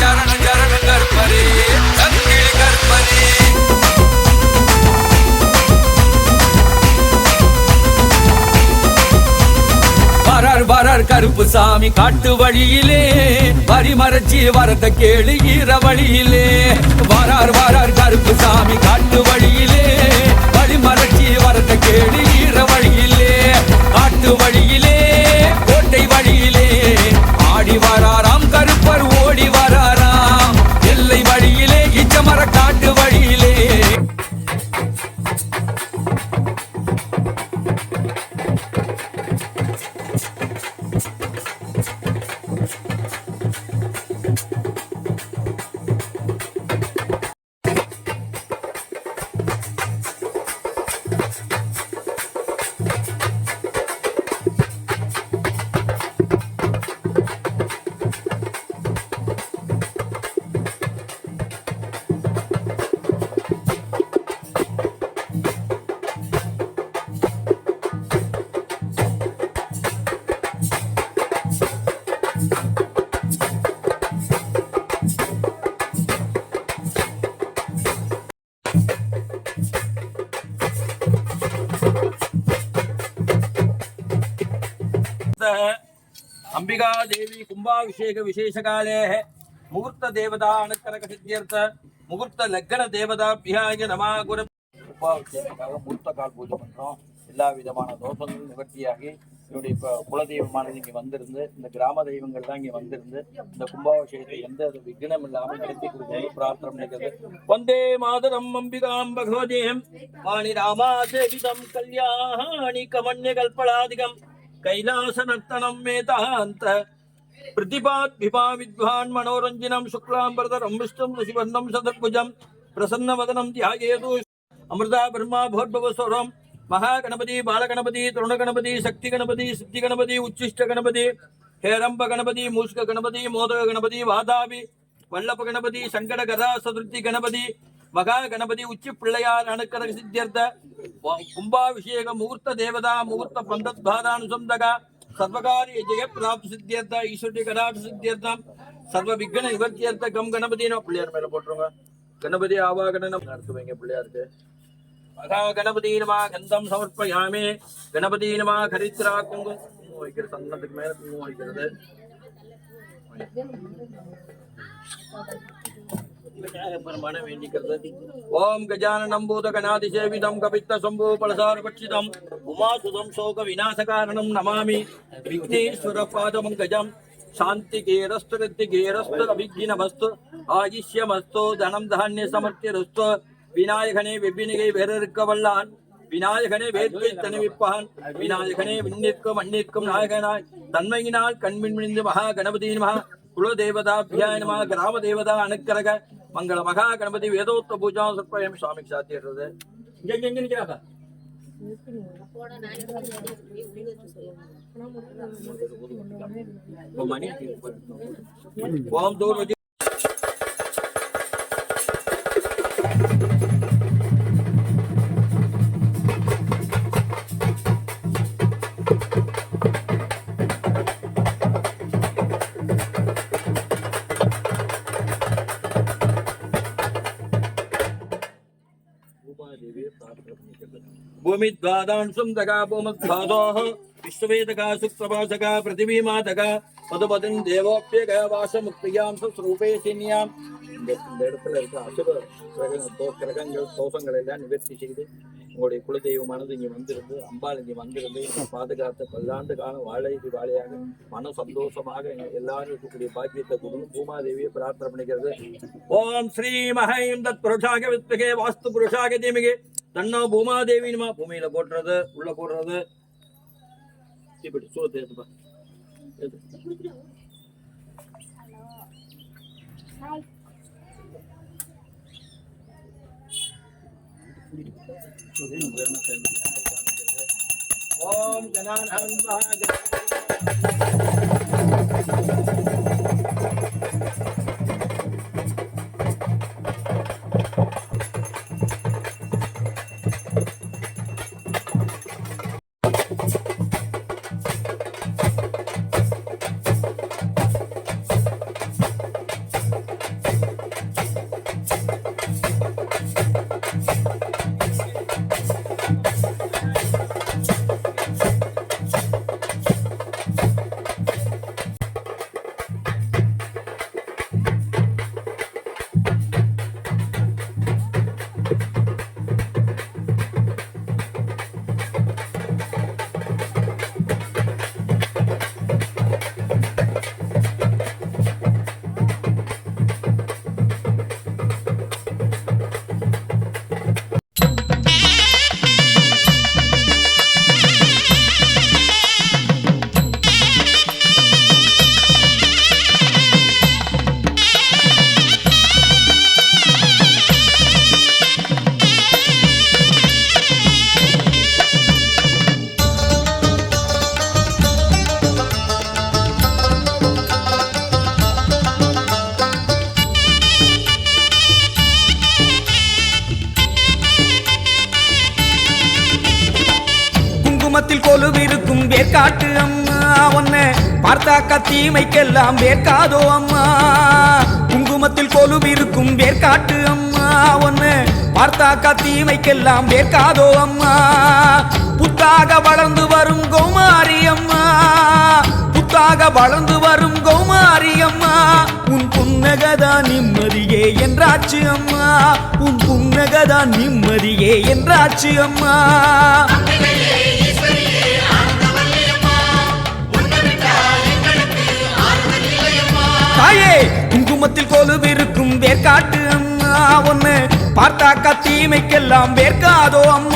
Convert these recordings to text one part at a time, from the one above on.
சரண சரண கற்பரே சங்கிலி கற்பரே. வரார் வரார் கருப்பு சாமி காட்டு வழியிலே பரிமறைச்சி வரத கேளு ஈர வழியிலே வரார் வரார் கருப்பு சாமி காட்டு வழியிலே பரிமறைச்சி வரத கேளு ஈர வழியிலே ಅಂಬಿಗಾ ದೇವಿ ಕುಂಭಾಭಿಷೇಕ ವಿಶೇಷ ಕಾಲೇ ಮುಹೂರ್ತ ದೇವತಾ ಅನಕರಕ ಸಿದ್ಧರ್ಥ முகூர்த்த லக்கண தேவதாபியாய நமாகுர உபாபிஷேகத்துக்காக முகூர்த்த கால் பூஜை பண்ணுறோம் எல்லா விதமான தோஷங்களும் நிவர்த்தியாகி என்னுடைய குல இங்கே வந்திருந்து இந்த கிராம தெய்வங்கள் தான் இங்கே வந்திருந்து இந்த கும்பாபிஷேகத்தை எந்த ஒரு விக்னம் இல்லாமல் நடத்தி கொடுக்கிறது பிரார்த்தனை நினைக்கிறது வந்தே மாதரம் அம்பிகாம் பகவதேம் மாணி ராமா சேவிதம் கல்யாணி கமன்ய கல்பலாதிகம் कैलास कैलासनर्तनं मेधान्त प्रतिपाद्भिभा विद्वान् मनोरञ्जनं शुक्लाम्बरधरं विष्णुं ऋषिवर्णं प्रसन्न वदनम ध्यायेतु। अमृता ब्रह्मा भोर्भव स्वरम। महागणपति, बालगणपति तरुणगणपति गणपति सिद्धिगणपति, उच्छिष्टगणपति हेरम्ब गणपति मूषक गणपति मोदक गणपति वादाभि वल्लभ गणपति संकट गदा सदृति गणपति மகா கணபதி உச்சி பிள்ளையார் அணுக்கர சித்தியர்த்த கும்பாபிஷேக முகூர்த்த தேவதா முகூர்த்த பந்தத்பாதானுசந்தகா சர்வகாரிய ஜெய பிராப்தி சித்தியர்த்த ஈஸ்வரி கடாட்சி சித்தியர்த்தம் சர்வ விக்ன நிவர்த்தியர்த்த கம் கணபதினா பிள்ளையார் மேல போட்டுருங்க. கணபதி ஆவாகனம் நடத்துவீங்க பிள்ளையாருக்கு. மகா கணபதி நம கந்தம் சமர்ப்பயாமே. கணபதி நம கரித்ரா குங்கும் குங்குமம் வைக்கிற மேல குங்குமம் வைக்கிறது. பெருமான வேண்டிக்கிறது ஓம் கஜானனம் பூத கணாதிசேவிதம் கபித்த சம்பூ பலசார பட்சிதம் உமாசுதம் சோக விநாசகாரணம் நமாமி விக்னேஸ்வர பாதமங்கஜம் சாந்தி கேரஸ்து ரித்தி கேரஸ்து அபிஜினமஸ்து ஆயுஷ்யமஸ்து தனம் தானிய சமர்த்தியரஸ்து விநாயகனே வெவ்வினிகை வேறிருக்க வல்லான் விநாயகனே வேட்கை தணிவிப்பான் விநாயகனே விண்ணிற்கும் மண்ணிற்கும் நாயகனாய் தன்மையினால் கண்மின் மிணிந்து மகா கணபதி மகா குலதேவதாபியாய நம கிராம தேவதா அனுக்கரக மங்கள மகா கணபதி வேதோத்த பூஜா சொற்பயம் சுவாமிக்கு சாத்திடுறது இங்க இங்க எங்க நிக்கிறாங்க. ஓம் தூர் भूमिद्वादांशुं दगा भूमद्वादोः विश्ववेदका सुप्रभासका पृथिवीमातका மதுபதின் தேவோப்பியக வாசமுக்தியாம் சுரூபேசினியாம் இந்த இந்த இடத்துல இருக்க அசுர கிரக- தோ- கிரகங்கள் தோஷங்கள் எல்லாம் நிவர்த்தி செய்து உங்களுடைய குலதெய்வமானது இங்கே வந்திருந்து அம்பாள் இங்கே வந்திருந்து என்னை பாதுகாத்து பல்லாண்டு காலம் வாழைக்கு வாழையாக மன சந்தோஷமாக எல்லாரும் இருக்கக்கூடிய பாக்கியத்தை கொடுத்து பூமாதேவியை பிரார்த்தனை பண்ணிக்கிறது. ஓம் ஸ்ரீ மஹைம் தத் புருஷாக வித்மகே வாஸ்து புருஷாக தீமிகே. தன்னோ பூமாதேவினுமா பூமியில போடுறது உள்ள போடுறது. இப்படி சோத்து ஏத்துப்பா ஏத்து. ஓம் ஜனானன் மகா குங்குமத்தில் கொலுவிருக்கும் வேர்க்காட்டு அம்மா. உன்னை பார்த்தாக்கா தீமைக்கெல்லாம் வேர்க்காதோ அம்மா. குங்குமத்தில் கொலுவிருக்கும் வேர்க்காட்டு அம்மா. உன்னை பார்த்தாக்கா தீமைக்கெல்லாம் வேர்க்காதோ அம்மா. புத்தாக வளர்ந்து வரும் கௌமாரி அம்மா. புத்தாக வளர்ந்து வரும் கௌமாரி அம்மா. உன் புன்னகதா நிம்மதியே என்றாச்சு அம்மா. உன் புன்னகதா நிம்மதியே என்றாச்சு அம்மா. வேர்க்காட்டு அம்மா. ஒன்னு பார்த்தாக்கா தீமைக்கெல்லாம் வேர்க்காதோ அம்மா.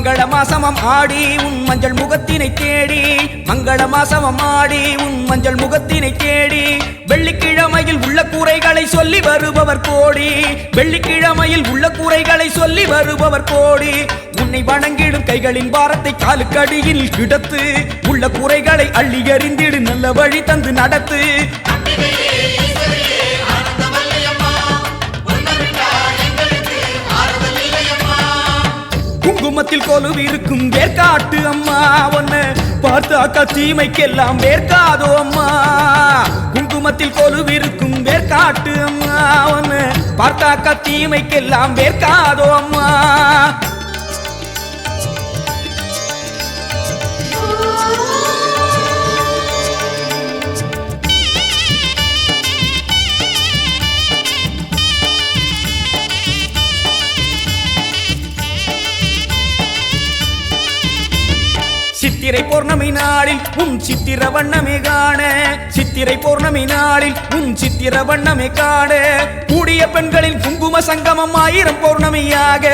மங்கள மாசமம் ஆடி உன் மஞ்சள் முகத்தினை தேடி. மங்கள மாசமம் ஆடி உன் மஞ்சள் முகத்தினை தேடி. வெள்ளிக்கிழமையில் உள்ள கூரைகளை சொல்லி வருபவர் கோடி. வெள்ளிக்கிழமையில் உள்ள கூரைகளை சொல்லி வருபவர் கோடி. உன்னை வணங்கிடும் கைகளின் பாரத்தை காலுக்கடியில் கிடத்து உள்ள குறைகளை அள்ளி எறிந்திடு நல்ல வழி தந்து நடத்து. கொலு இருக்குங்க வேர்க்காட்டு அம்மா. ஒன்னு பார்த்தாக்கா தீமைக்கெல்லாம் வேர்க்காதோ அம்மா. குங்குமத்தில் கொலுவிருக்கும் வேர்க்காட்டு அம்மா. ஒன்னு பார்த்தாக்கா தீமைக்கெல்லாம் வேர்க்காதோ அம்மா. சித்திரை பௌர்ணமி நாளில் உன் சித்திர வண்ணமே காண. சித்திரை பௌர்ணமி நாளில் உன் சித்திர வண்ணமே காண. கூடிய பெண்களின் குங்கும சங்கமம் ஆயிரம் பௌர்ணமியாக.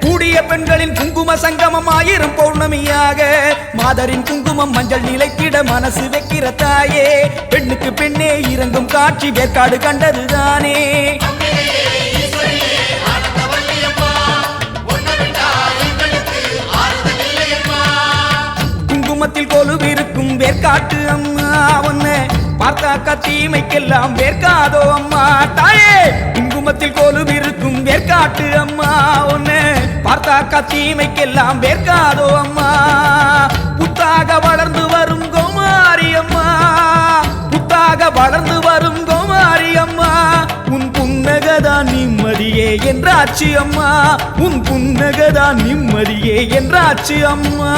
கூடிய பெண்களின் குங்கும சங்கமம் ஆயிரம் பௌர்ணமியாக. மாதரின் குங்குமம் மஞ்சள் நிலைத்திட மனசு வைக்கிற தாயே. பெண்ணுக்கு பெண்ணே இறங்கும் காட்சி வேற்காடு கண்டதுதானே. குங்குமத்தில் கொலுவிருக்கும் வேர்க்காட்டு அம்மா ஒன்னு பார்த்தாக்கா தீமைக்கெல்லாம் வேர்க்காதோ அம்மா. தாயே குங்குமத்தில் கொலுவிருக்கும் வேர்க்காட்டு அம்மா ஒன்னு பார்த்தாக்கா தீமைக்கெல்லாம் வேர்க்காதோ அம்மா. புத்தாக வளர்ந்து நிம்மதியே என்றாச்சு அம்மா. உன் புன்னகதான் நிம்மதியே என்றாச்சு அம்மா.